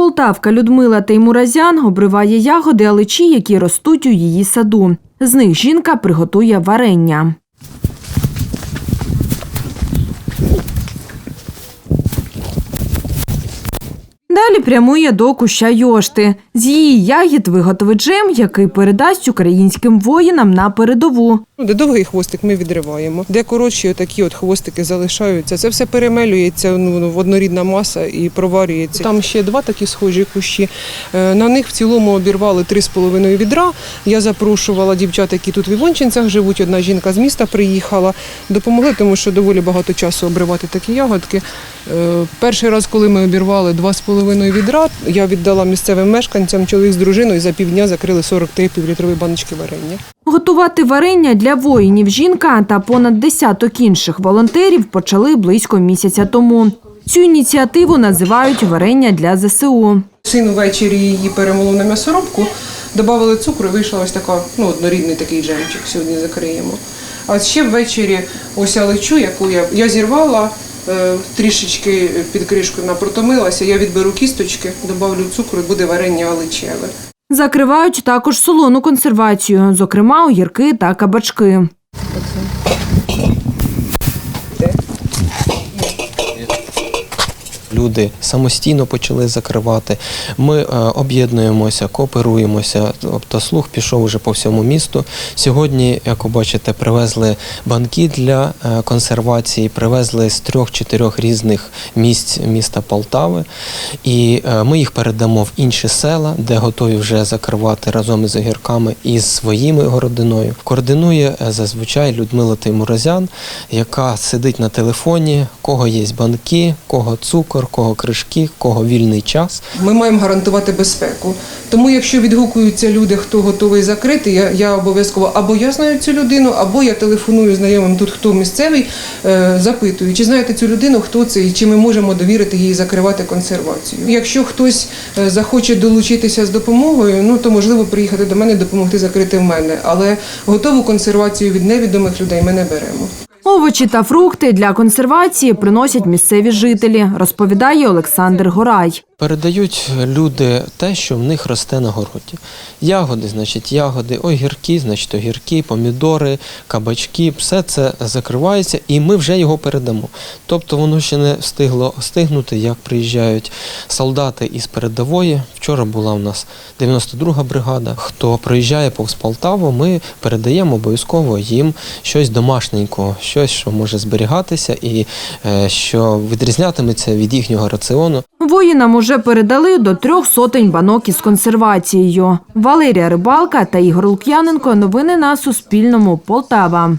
Полтавка Людмила Теймуразян обриває ягоди аличі, які ростуть у її саду. З них жінка приготує варення. Далі прямує до куща йошти. З її ягід виготовить джем, який передасть українським воїнам на передову. Ну, Де довгий хвостик ми відриваємо, де коротші такі от хвостики залишаються. Це все перемелюється ну, в однорідна маса і проварюється. Там ще два такі схожі кущі. Е, На них в цілому обірвали три з половиною відра. Я запрошувала дівчат, які тут в Івончинцях живуть. Одна жінка з міста приїхала, допомогли, тому що доволі багато часу обривати такі ягодки. Е, Перший раз, коли ми обірвали два з половиною відра, я віддала місцевим мешканцям чоловік з дружиною за півдня закрили 43 півлітрові баночки варення. Готувати варення для воїнів жінка та понад десяток інших волонтерів почали близько місяця тому. Цю ініціативу називають варення для ЗСУ. Син ввечері її перемолов на м'ясорубку, додали цукру і вийшла ось така, ну, однорідний такий джемчик сьогодні закриємо. А ще ввечері ось алечу, яку я, я зірвала, трішечки під кришкою напротомилася, я відберу кісточки, додавлю цукру і буде варення оличеве. Закривають також солону консервацію, зокрема огірки та кабачки. Люди самостійно почали закривати. Ми е, об'єднуємося, кооперуємося. Тобто слух пішов вже по всьому місту. Сьогодні, як ви бачите, привезли банки для е, консервації, привезли з трьох-чотирьох різних місць міста Полтави. І е, ми їх передамо в інші села, де готові вже закривати разом із огірками і з своїми городиною. Координує зазвичай Людмила Тимуразян, яка сидить на телефоні, кого є банки, кого цукор, кого кришки, кого вільний час. Ми маємо гарантувати безпеку. Тому, якщо відгукуються люди, хто готовий закрити, я, я обов'язково або я знаю цю людину, або я телефоную знайомим тут, хто місцевий, е, запитую, чи знаєте цю людину, хто це, і чи ми можемо довірити їй закривати консервацію. Якщо хтось е, захоче долучитися з допомогою, ну то можливо приїхати до мене, допомогти закрити в мене. Але готову консервацію від невідомих людей ми не беремо. Овочі та фрукти для консервації приносять місцеві жителі, розповідає Олександр Горай. Передають люди те, що в них росте на городі. Ягоди, значить, ягоди, огірки, значить, огірки, помідори, кабачки, все це закривається, і ми вже його передамо. Тобто воно ще не встигло стигнути, як приїжджають солдати із передової. Вчора була у нас 92-га бригада. Хто проїжджає повз Полтаву, ми передаємо обов'язково їм щось домашненького, щось, що може зберігатися і е, що відрізнятиметься від їхнього раціону. Воїнам уже передали до трьох сотень банок із консервацією. Валерія Рибалка та Ігор Лук'яненко. Новини на Суспільному. Полтава.